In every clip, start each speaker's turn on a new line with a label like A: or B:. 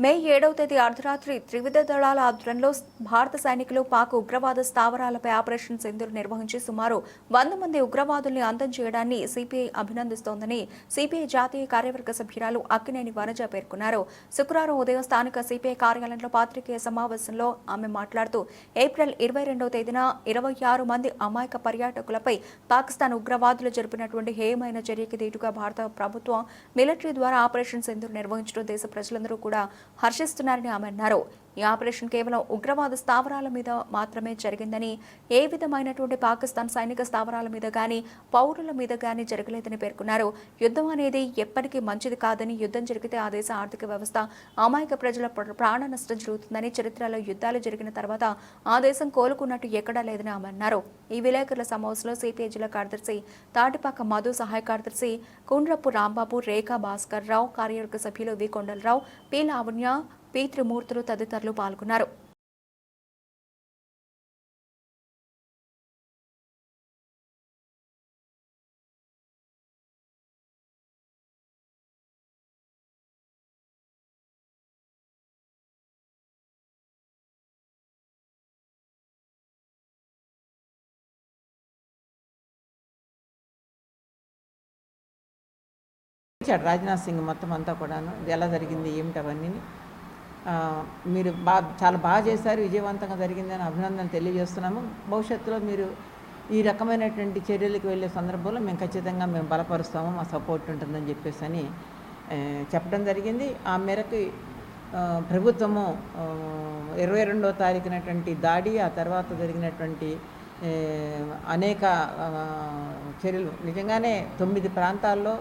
A: మే ఏడవ తేదీ అర్ధరాత్రి త్రివిధ దళాల ఆధ్వర్యంలో భారత సైనికులు పాక్ ఉగ్రవాద స్థావరాలపై ఆపరేషన్ సింధులు నిర్వహించి సుమారు వంద మంది ఉగ్రవాదుల్ని అంతం చేయడాన్ని సిపిఐ అభినందిస్తోందని సిపిఐ జాతీయ కార్యవర్గ సభ్యురాలు అక్కినేని వనజ పేర్కొన్నారు. శుక్రవారం ఉదయం స్థానిక సిపిఐ కార్యాలయంలో పాత్రికేయ సమావేశంలో ఆమె మాట్లాడుతూ ఏప్రిల్ ఇరవై రెండవ తేదీన ఇరవై ఆరు మంది అమాయక పర్యాటకులపై పాకిస్తాన్ ఉగ్రవాదులు జరిపినటువంటి హేయమైన చర్యకి దీటుగా భారత ప్రభుత్వం మిలిటరీ ద్వారా ఆపరేషన్ సింధులు నిర్వహించడం దేశ ప్రజలందరూ కూడా హర్షిస్తున్నారని ఆమె అన్నారు. ఈ ఆపరేషన్ కేవలం ఉగ్రవాద స్థావరాల మీద మాత్రమే జరిగిందని ఏ విధమైనటువంటి పాకిస్తాన్ సైనిక స్థావరాల మీద కానీ పౌరుల మీద కానీ జరగలేదని పేర్కొన్నారు. యుద్ధం అనేది ఎప్పటికీ మంచిది కాదని యుద్ధం జరిగితే ఆ దేశ ఆర్థిక వ్యవస్థ అమాయక ప్రజల ప్రాణ నష్టం జరుగుతుందని చరిత్రలో యుద్ధాలు జరిగిన తర్వాత ఆ దేశం కోలుకున్నట్టు ఎక్కడా లేదని ఆమె అన్నారు. ఈ విలేకరుల సమావేశంలో సిపిఐ జిల్లా కార్యదర్శి తాటిపాక మధు సహాయ కార్యదర్శి కుండ్రపు రాంబాబు రేఖా భాస్కర్ రావు కార్యవర్గ సభ్యులు వి. కొండలరావు పి. లావణ్య పితృమూర్తులు తదితరులు పాల్గొన్నారు.
B: రాజ్నాథ్ సింగ్ మొత్తం అంతా కూడాను. ఎలా జరిగింది ఏమిటి అవన్నీ మీరు బాగా చాలా బాగా చేశారు విజయవంతంగా జరిగిందని అభినందనలు తెలియజేస్తున్నాము. భవిష్యత్తులో మీరు ఈ రకమైనటువంటి చర్యలకు వెళ్ళే సందర్భంలో మేము ఖచ్చితంగా మేము బలపరుస్తాము మా సపోర్ట్ ఉంటుందని చెప్పేసి అని చెప్పడం జరిగింది. ఆ మేరకు ప్రభుత్వము ఇరవై రెండవ తారీఖునటువంటి దాడి ఆ తర్వాత జరిగినటువంటి అనేక చర్యలు. నిజంగానే తొమ్మిది ప్రాంతాల్లో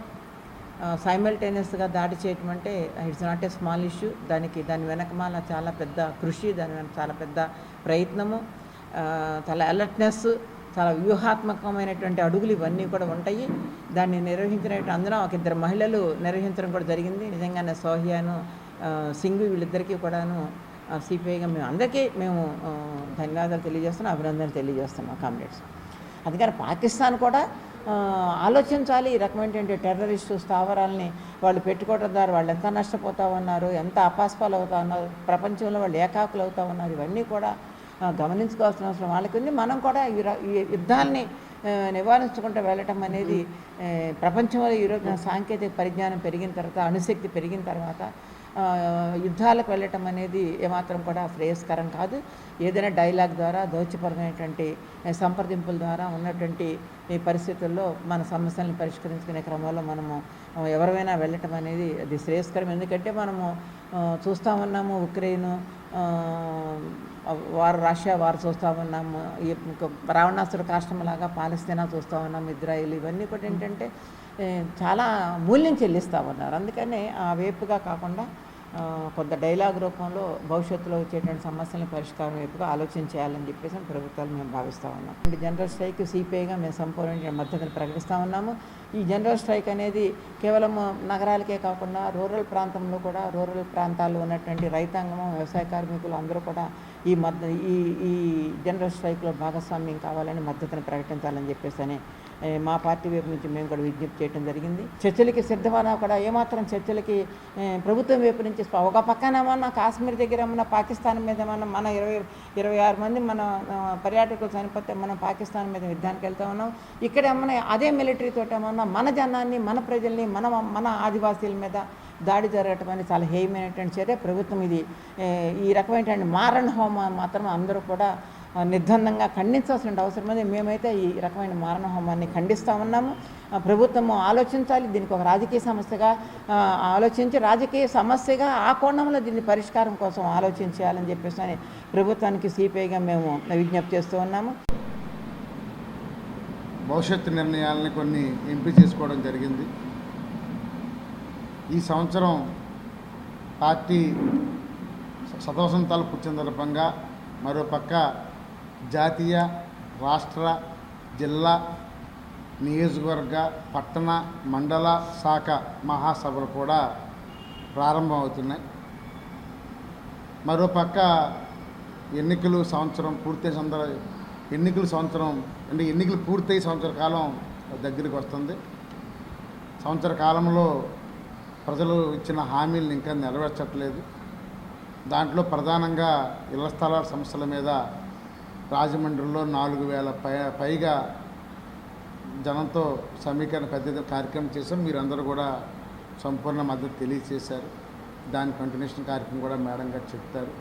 B: సైమల్టేనియస్గా దాడి చేయటం అంటే it's not a small issue దానికి దాని వెనకమాల చాలా పెద్ద కృషి దాని వెనక చాలా పెద్ద ప్రయత్నము. చాలా అలర్ట్నెస్ చాలా వ్యూహాత్మకమైనటువంటి అడుగులు ఇవన్నీ కూడా ఉంటాయి. దాన్ని నిర్వహించిన అందులో ఒక ఇద్దరు మహిళలు నిర్వహించడం కూడా జరిగింది. నిజంగానే సోహియాను సింగ్ వీళ్ళిద్దరికీ కూడాను సిపిఐగా మేము అందరికీ మేము ధన్యవాదాలు తెలియజేస్తున్నాం అభినందనలు తెలియజేస్తున్నాం కామ్రేడ్స్. అందుకని పాకిస్తాన్ కూడా ఆలోచించాలి. ఈ రకమైనటువంటి టెర్రరిస్టు స్థావరాలని వాళ్ళు పెట్టుకోవడం ద్వారా వాళ్ళు ఎంత నష్టపోతా ఉన్నారు ఎంత అపాస్పాలు అవుతా ఉన్నారు ప్రపంచంలో వాళ్ళు ఏకాకులు అవుతా ఉన్నారు ఇవన్నీ కూడా గమనించుకోవాల్సిన అవసరం. వాళ్ళకి ఉంది మనం కూడా ఈ యుద్ధాన్ని నివారించుకుంటూ వెళ్ళటం అనేది ప్రపంచంలో ఈరోజు సాంకేతిక పరిజ్ఞానం పెరిగిన తర్వాత అణుశక్తి పెరిగిన తర్వాత యుద్ధాలకు వెళ్ళటం అనేది ఏమాత్రం కూడా శ్రేయస్కరం కాదు. ఏదైనా డైలాగ్ ద్వారా దౌత్యపరమైనటువంటి సంప్రదింపుల ద్వారా ఉన్నటువంటి ఈ పరిస్థితుల్లో మన సమస్యలను పరిష్కరించుకునే క్రమంలో మనము ఎవరైనా వెళ్ళటం అనేది అది శ్రేయస్కరం. ఎందుకంటే మనము చూస్తూ ఉన్నాము ఉక్రెయిన్ వారు రష్యా వారు చూస్తూ ఉన్నాము ఈ రావణాసుర కాష్టంలాగా పాలస్తీనా చూస్తూ ఉన్నాము ఇజ్రాయిల్ ఇవన్నీ కూడా ఏంటంటే చాలా మూల్యం చెల్లిస్తూ ఉన్నారు. అందుకనే ఆ వేపుగా కాకుండా కొంత డైలాగ్ రూపంలో భవిష్యత్తులో వచ్చేటువంటి సమస్యలను పరిష్కారం వైపుగా ఆలోచన చేయాలని చెప్పేసి ప్రభుత్వాలు మేము భావిస్తూ ఉన్నాం. జనరల్ స్ట్రైక్ సిపిఐగా మేము సంపూర్ణ మద్దతును ప్రకటిస్తూ ఉన్నాము. ఈ జనరల్ స్ట్రైక్ అనేది కేవలం నగరాలకే కాకుండా రూరల్ ప్రాంతంలో కూడా రూరల్ ప్రాంతాల్లో ఉన్నటువంటి రైతాంగము వ్యవసాయ కార్మికులు అందరూ కూడా ఈ మద్ద ఈ ఈ జనరల్ స్ట్రైక్లో భాగస్వామ్యం కావాలని మద్దతును ప్రకటించాలని చెప్పేసి అని మా పార్టీ వైపు నుంచి మేము కూడా విజ్ఞప్తి చేయడం జరిగింది. చర్చలకి సిద్ధమన్నా కూడా ఏమాత్రం చర్చలకి ప్రభుత్వం వైపు నుంచి ఒక పక్కన ఏమన్నా కాశ్మీర్ దగ్గర ఏమన్నా పాకిస్తాన్ మీద ఏమన్నా మన ఇరవై ఇరవై ఆరు మంది మన పర్యాటకులు చనిపోతే మనం పాకిస్తాన్ మీద యుద్ధానికి వెళ్తా ఉన్నాం. ఇక్కడ ఏమన్నా అదే మిలిటరీ తోట ఏమన్నా మన జనాన్ని మన ప్రజల్ని మన మన ఆదివాసీల మీద దాడి జరగటం అనేది చాలా హేయమైనటువంటి చర్య. ప్రభుత్వం ఇది ఈ రకమైనటువంటి మారణ హోమం మాత్రం అందరూ కూడా ఆ, నిర్బంధంగా ఖండించాల్సిన అవసరం ఉంది మేమైతే ఈ రకమైన మారణ హోమాన్ని ఖండిస్తూ ఉన్నాము ప్రభుత్వము ఆలోచించాలి. దీనికి ఒక రాజకీయ సమస్యగా ఆలోచించి రాజకీయ సమస్యగా ఆ కోణంలో దీన్ని పరిష్కారం కోసం ఆలోచించాలని చెప్పేసి అని ప్రభుత్వానికి సిపిఐగా మేము విజ్ఞప్తి చేస్తూ ఉన్నాము.
C: భవిష్యత్తు నిర్ణయాలని కొన్ని ఎంపిక చేసుకోవడం జరిగింది. ఈ సంవత్సరం పార్టీ శతవసంతాలు పుట్టిన సందర్భంగా మరోపక్క జాతీయ రాష్ట్ర జిల్లా నియోజకవర్గ పట్టణ మండల శాఖ మహాసభలు కూడా ప్రారంభమవుతున్నాయి. మరోపక్క ఎన్నికలు సంవత్సరం పూర్తయిన సందర్భ ఎన్నికల సంవత్సరం అంటే ఎన్నికలు పూర్తయి సంవత్సర కాలం దగ్గరికి వస్తుంది. సంవత్సర కాలంలో ప్రజలు ఇచ్చిన హామీలను ఇంకా నెరవేర్చట్లేదు. దాంట్లో ప్రధానంగా ఇళ్ళ స్థలాల సమస్యల మీద రాజమండ్రిలో నాలుగు వేల పై పైగా జనంతో సమీకరణ పెద్ద కార్యక్రమం చేసాం మీరందరూ కూడా సంపూర్ణ మద్దతు తెలియజేశారు. దాని కంటిన్యూషన్ కార్యక్రమం కూడా మేడం గారు చెప్తారు.